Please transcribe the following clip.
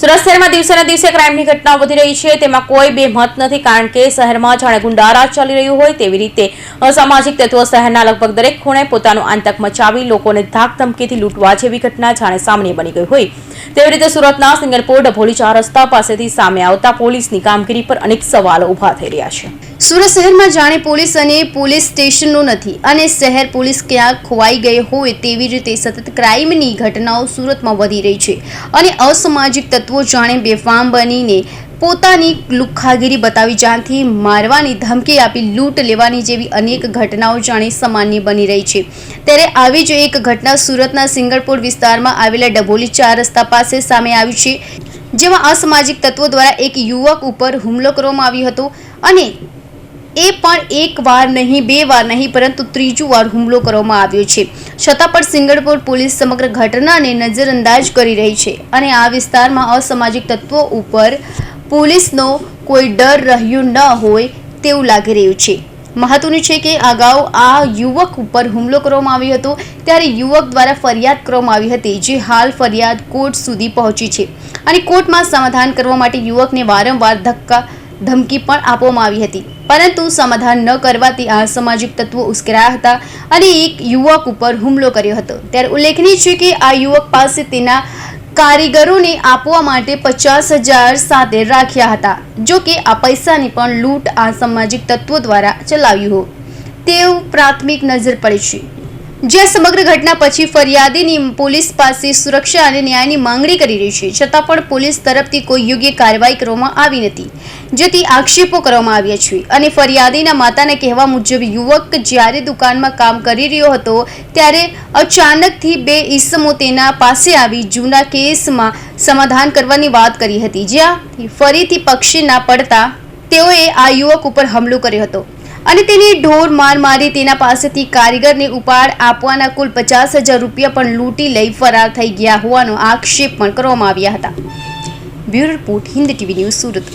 સુરત શહેરમાં દિવસેના દિવસે ક્રાઇમની ઘટનાઓ વધી રહી છે. તેમાં કોઈ બે મત નથી કારણ કે શહેરમાં જાણે ગુંડારાજ ચાલી રહ્યું હોય તેવી રીતે. અસામાજિક તત્વો શહેરના લગભગ દરેક ખૂણે પોતાનું આતંક મચાવી લોકોને ધાક ધમકીથી લૂંટવા જેવી ઘટના જાણે સામાન્ય બની ગઈ હોય. તેવી રીતે સુરતના સિંગલપુર ડભોલી રસ્તા પાસેથી સામે આવતા પોલીસની કામગીરી પર અનેક સવાલો ઊભા થઈ રહ્યા છે. સુરત શહેરમાં જાણે પોલીસ અને પોલીસ સ્ટેશનનો નથી અને શહેર પોલીસ ક્યાંક ખોવાઈ ગઈ હોય તેવી રીતે સતત ક્રાઇમની ઘટનાઓ સુરતમાં વધી રહી છે. અને અસામાજિક તત્વો જાણે બેફામ બનીને પોતાની લુખ્ખાગીરી બતાવી જાનથી મારવાની ધમકી આપી લૂંટ લેવાની જેવી અનેક ઘટનાઓ જાણે સામાન્ય બની રહી છે. ત્યારે આવી જ એક ઘટના સુરતના સિંગળપુર વિસ્તારમાં આવેલા ડભોલી ચાર રસ્તા પાસે સામે આવી છે, જેમાં અસામાજિક તત્વો દ્વારા એક યુવક ઉપર હુમલો કરવામાં આવ્યો હતો અને એ પણ એક વાર નહીં, બે વાર નહીં, પરંતુ ત્રીજું વાર હુમલો કરવામાં આવ્યો છે. છતાં પણ સિંગળપુર પોલીસ સમગ્ર ઘટનાને નજરઅંદાજ કરી રહી છે અને આ વિસ્તારમાં અસામાજિક તત્વો ઉપર પોલીસનો કોઈ ડર રહ્યો ન હોય તેવું લાગી રહ્યું છે. મહત્વનું છે કે અગાઉ આ યુવક ઉપર હુમલો કરવામાં આવ્યો હતો, ત્યારે યુવક દ્વારા ફરિયાદ કરવામાં આવી હતી, જે હાલ ફરિયાદ કોર્ટ સુધી પહોંચી છે. અને કોર્ટમાં સમાધાન કરવા માટે યુવકને વારંવાર ધક્કા, ધમકી પણ આપવામાં આવી હતી. પરંતુ સમાધાન ન કરવાથી આ સામાજિક તત્વો ઉશ્કેરાયા હતા અને એક યુવક ઉપર હુમલો કર્યો હતો. ત્યારે ઉલ્લેખનીય છે કે આ યુવક પાસે તેના કારીગરોને આપવા માટે પચાસ હજાર સાથે રાખ્યા હતા, જો કે આ પૈસાની પણ લૂંટ આ સામાજિક તત્વો દ્વારા ચલાવ્યું હોય તેવું પ્રાથમિક નજર પડે છે. જ્યાં સમગ્ર ઘટના પછી ફરિયાદીની પોલીસ પાસે સુરક્ષા અને ન્યાયની માંગણી કરી રહી છે, છતાં પણ પોલીસ તરફથી કોઈ યોગ્ય કાર્યવાહી કરવામાં આવી નથી, જેથી આક્ષેપો કરવામાં આવ્યા છે. અને ફરિયાદીના માતાને કહેવા મુજબ, યુવક જ્યારે દુકાનમાં કામ કરી રહ્યો હતો, ત્યારે અચાનકથી બે ઈસમો તેના પાસે આવી જૂના કેસમાં સમાધાન કરવાની વાત કરી હતી. જ્યાં ફરીથી પક્ષી ના પડતા તેઓએ આ યુવક ઉપર હુમલો કર્યો હતો. અને તેને ઢોર માર મારી તેના પાસેથી કારીગરને ઉપાડ આપવાના કુલ પચાસ હજાર રૂપિયા પણ લૂંટી લઈ ફરાર થઈ ગયા હોવાનો આક્ષેપ પણ કરવામાં આવ્યા હતા. Bureau report, Hind TV news Surat.